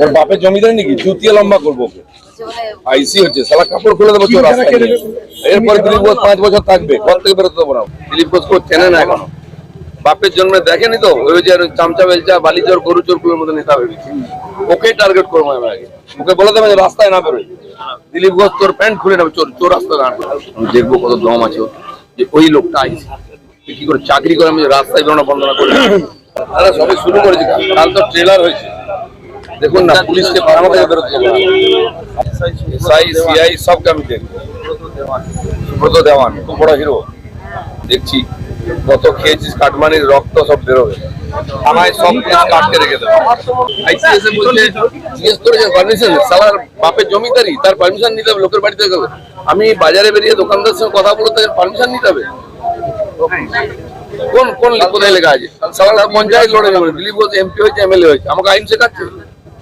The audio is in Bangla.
ওর বাপের জমিদার নাকি? জুতিয়ে লম্বা করব ওকে। আইসি হচ্ছে সালা কাপড় খুলে দেবো রাস্তায় এরপরে দিলীপ ঘোষ পাঁচ বছর থাকবে ঘর থেকে বেরোতে দেবো না দিলীপ ঘোষ কেউ চেনে না এখনও। বাপের জন্মে দেখেনি তো? ওই যে চামচা বেলচা বালি চোর গরু চোর কুলের মতো নেতা ভেবেছি। ওকেই টার্গেট করব আমি আগে। ওকে বলে দেবে রাস্তায় না বেরোয় দিলীপ ঘোষ তোর প্যান্ট খুলে নেবে চোর চোর রাস্তায় দাঁড় আমি দেখব কত দম আছে। যে ওই লোকটা আইসি। কি করে চাকরি করে আমি রাস্তায় বেরোনো বন্ধ না করি। আরে সবই শুরু করেছি। কাল তো ট্রেলার হয়েছে। দেখুন না, পুলিশকে বাড়ানো থেকে বেরোতে এসআই, সিআই সবকে আমি দেখব সুব্রত দেওয়ান, খুব বড় হিরো। দেখছি, কত খেয়েছিস কাটমানির রক্ত সব বেরোবে আমায় সব কাটকে রেখে সালার বাপের জমিদারি, তার পারমিশন নিতে হবে, লোকের বাড়িতে গেলে। আমি বাজারে বেরিয়ে দোকানদার সঙ্গে কথা বলতে পারমিশন নিতে হবে। কোন কোন কোথায় লেখা আছে? সালার পঞ্চায়েত লড়ে যাবে দিলীপ ঘোষ এমপি হয়েছে, এমএলএ হয়েছে, আমাকে আইন শেখাচ্ছে।